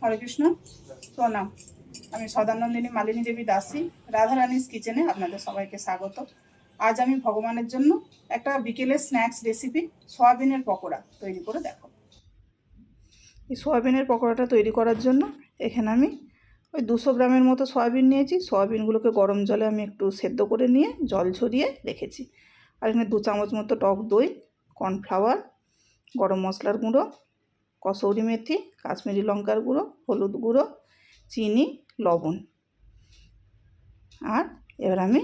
হরে কৃষ্ণ প্রণাম। আমি সদানন্দিনী মালিনী দেবী দাসী, রাধারানীস কিচেনে আপনাদের সবাইকে স্বাগত। আজ আমি ভগবানের জন্য একটা বিকেলের স্ন্যাক্স রেসিপি সয়াবিনের পকোড়া তৈরি করে দেখো এই সয়াবিনের পকোড়াটা তৈরি করার জন্য এখানে আমি ওই দুশো গ্রামের মতো সয়াবিন নিয়েছি। সয়াবিনগুলোকে গরম জলে আমি একটু সেদ্ধ করে নিয়ে জল ঝরিয়ে রেখেছি। আর এখানে দু চামচ মতো টক দই, কর্নফ্লাওয়ার, গরম মশলার গুঁড়ো কসৌরি মেথি, কাশ্মীরি লঙ্কার গুঁড়ো, হলুদ গুঁড়ো, চিনি, লবণ। আর এবার আমি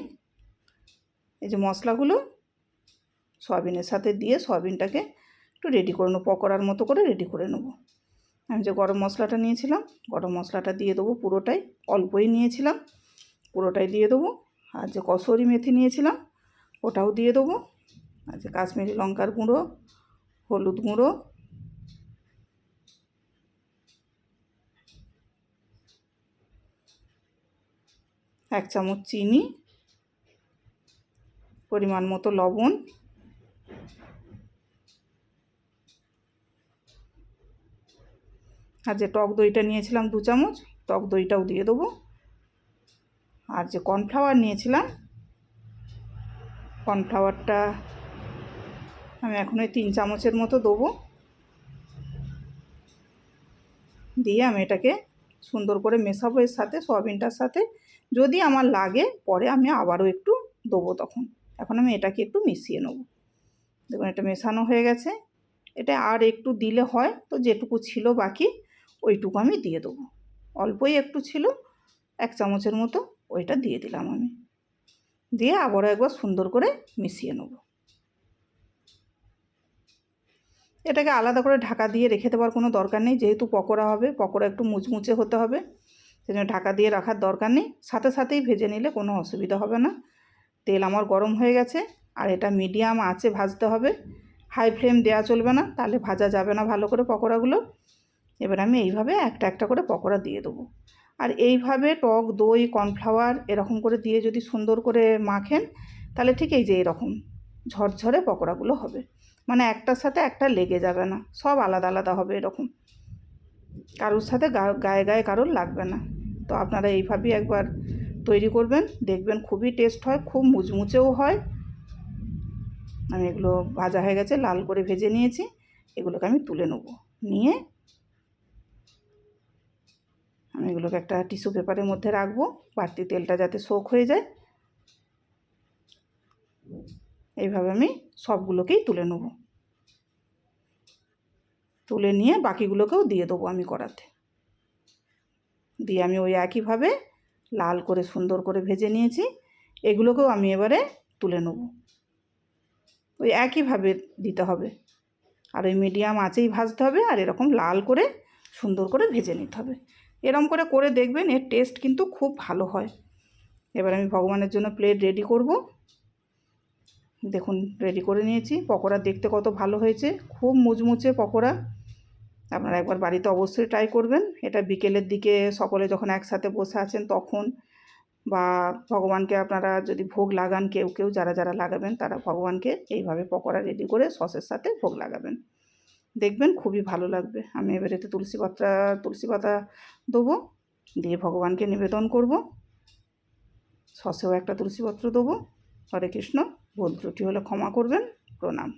এই যে মশলাগুলো সয়াবিনের সাথে দিয়ে সয়াবিনটাকে একটু রেডি করে নেব, পকোড়ার মতো করে রেডি করে নেব। আমি যে গরম মশলাটা নিয়েছিলাম, গরম মশলাটা দিয়ে দেবো পুরোটাই, অল্পই নিয়েছিলাম, পুরোটাই দিয়ে দেবো। আর যে কসৌরি মেথি নিয়েছিলাম, ওটাও দিয়ে দেবো। আর যে কাশ্মীরি লঙ্কার গুঁড়ো, হলুদ গুঁড়ো এক চামচ চিনি, পরিমাণ মতো লবণ, আর যে টক দইটা নিয়েছিলাম দু চামচ, টক দইটাও দিয়ে দেবো। আর যে কর্নফ্লাওয়ার নিয়েছিলাম, কর্নফ্লাওয়ারটা আমি এখন ওই তিন চামচের মতো দেবো। দিয়ে আমি এটাকে সুন্দর করে মেশাবো এর সাথে, সয়াবিনটার সাথে। যদি আমার লাগে, পরে আমি আবারও একটু দেবো তখন। এখন আমি এটাকে একটু মিশিয়ে নেব। দেখুন, এটা মেশানো হয়ে গেছে। এটা আর একটু দিলে হয়, তো যেটুকু ছিল বাকি, ওইটুকু আমি দিয়ে দেবো। অল্পই একটু ছিল, এক চামচের মতো ওইটা দিয়ে দিলাম আমি। দিয়ে আবারও একবার সুন্দর করে মিশিয়ে নেব। এটাকে আলাদা করে ঢাকা দিয়ে রেখে দেওয়ার কোনো দরকার নেই, যেহেতু পকোড়া হবে, পকোড়া একটু মুচমুচে হতে হবে। সেজন্য ঢাকা দিয়ে রাখার দরকার নেই। সাথে সাথেই ভেজে নিলে কোনো অসুবিধা হবে না। তেল আমার গরম হয়ে গেছে আর এটা মিডিয়াম আঁচে ভাজতে হবে। হাই ফ্লেম দেওয়া চলবে না, তাহলে ভাজা যাবে না ভালো করে পকোড়াগুলো। এবার আমি এইভাবে একটা একটা করে পকোড়া দিয়ে দেবো। আর এইভাবে টক, দই, কর্নফ্লাওয়ার এরকম করে দিয়ে যদি সুন্দর করে মাখেন, তাহলে ঠিক এই যে এরকম ঝরঝরে পকোড়াগুলো হবে। মানে একটার সাথে একটা লেগে যাবে না, সব আলাদা আলাদা হবে এরকম। কারোর সাথে গায়ে গায়ে কারোর লাগবে না। তো আপনারা এইভাবেই একবার তৈরি করবেন, দেখবেন খুবই টেস্ট হয়, খুব মুচমুচেও হয়। আমি এগুলো ভাজা হয়ে গেছে, লাল করে ভেজে নিয়েছি, এগুলোকে আমি তুলে নেব। নিয়ে আমি এগুলোকে একটা টিস্যু পেপারের মধ্যে রাখব, বাড়তি তেলটা যাতে শোক হয়ে যায়। এইভাবে আমি সবগুলোকেই তুলে নেব। তুলে নিয়ে বাকিগুলোকেও দিয়ে দেবো আমি করাতে দিয়ে আমি ওই একইভাবে লাল করে সুন্দর করে ভেজে নিয়েছি, এগুলোকেও আমি এবারে তুলে নেব। ওই একইভাবে দিতে হবে। আর ওই মিডিয়াম আঁচেই ভাজতে হবে আর এরকম লাল করে সুন্দর করে ভেজে নিতে হবে। এরম করে করে দেখবেন এর টেস্ট কিন্তু খুব ভালো হয়। এবার আমি ভগবানের জন্য প্লেট রেডি করব। দেখুন, রেডি করে নিয়েছি। পকোড়া দেখতে কত ভালো হয়েছে। খুব মুচমুচে পকোড়া। আপনারা একবার বাড়িতে অবশ্যই ট্রাই করবেন। এটা বিকেলের দিকে সকলে যখন একসাথে বসে আছেন তখন বা ভগবানকে আপনারা যদি ভোগ লাগান কেউ কেউ যারা যারা লাগাবেন তারা ভগবানকে এইভাবে পকোড়া রেডি করে সসের সাথে ভোগ লাগাবেন। দেখবেন খুবই ভালো লাগবে। আমি এবারে এতে তুলসী পাতা তুলসী পাতা দেবো, দিয়ে ভগবানকে নিবেদন করব। সসেও একটা তুলসী পত্র দেবো। হরে কৃষ্ণ। ভুল ত্রুটি হলে ক্ষমা করবেন। প্রণাম।